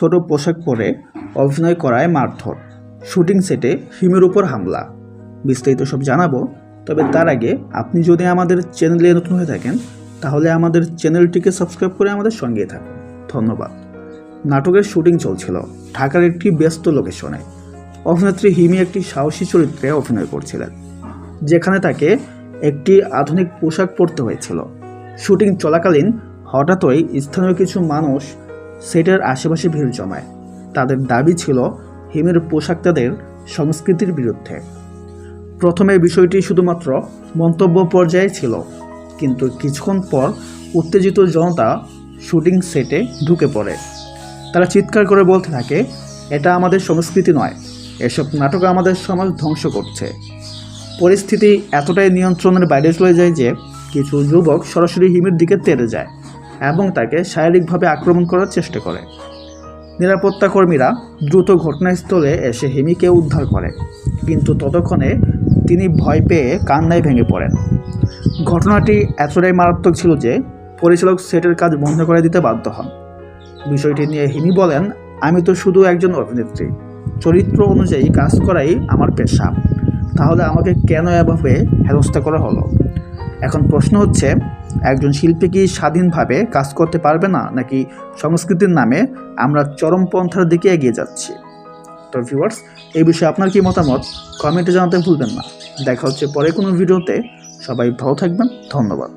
ছোট পোশাক পরে অভিনয় করায় মারধর। শুটিং সেটে হিমের উপর হামলা। বিস্তারিত সব জানাব, তবে তার আগে আপনি যদি আমাদের চ্যানেলে নতুন হয়ে থাকেন, তাহলে আমাদের চ্যানেলটিকে সাবস্ক্রাইব করে আমাদের সঙ্গে থাকুন। ধন্যবাদ। নাটকের শুটিং চলছিল ঢাকার একটি ব্যস্ত লোকেশনে। অভিনেত্রী হিমি একটি সাহসী চরিত্রে অভিনয় করছিলেন, যেখানে তাকে একটি আধুনিক পোশাক পরতে হয়েছিল। শুটিং চলাকালীন হঠাৎই স্থানীয় কিছু মানুষ সেটের আশেপাশে ভিড় জমায়। তাদের দাবি ছিল হিমের পোশাক তাদের সংস্কৃতির বিরুদ্ধে। প্রথমে বিষয়টি শুধুমাত্র মন্তব্য পর্যায়ে ছিল, কিন্তু কিছুক্ষণ পর উত্তেজিত জনতা শুটিং সেটে ঢুকে পড়ে। তারা চিৎকার করে বলতে থাকে, এটা আমাদের সংস্কৃতি নয়। এসব নাটক আমাদের সমাজ ধ্বংস করছে। পরিস্থিতি এতটাই নিয়ন্ত্রণের বাইরে চলে যায় যে কিছু যুবক সরাসরি হিমের দিকে তেড়ে যায়। এবং তাকে শারীরিকভাবে আক্রমণ করার চেষ্টা করে। নিরাপত্তা কর্মীরা দ্রুত ঘটনাস্থলে এসে হিমিকে উদ্ধার করে, কিন্তু ততক্ষণে তিনি ভয় পেয়ে কান্নায় ভেঙে পড়েন। ঘটনাটি এতটাই মারাত্মক ছিল যে পরিচালক সেটের কাজ বন্ধ করে দিতে বাধ্য হন। বিষয়টি নিয়ে হিমি বলেন, আমি তো শুধু একজন অভিনেত্রী। চরিত্র অনুযায়ী কাজ করাই আমার পেশা। তাহলে আমাকে কেন এভাবে হেনস্থা করা হলো? এখন প্রশ্ন হচ্ছে একজন শিল্পী কি স্বাধীনভাবে কাজ করতে পারবে না, নাকি সংস্কৃতির নামে আমরা চরমপন্থার দিকে এগিয়ে যাচ্ছি? তো ভিউয়ার্স এই বিষয়ে আপনার কি মতামত? কমেন্টে জানাতে ভুলবেন না। দেখা হচ্ছে পরে কোনো ভিডিওতে সবাই ভালো থাকবেন। ধন্যবাদ।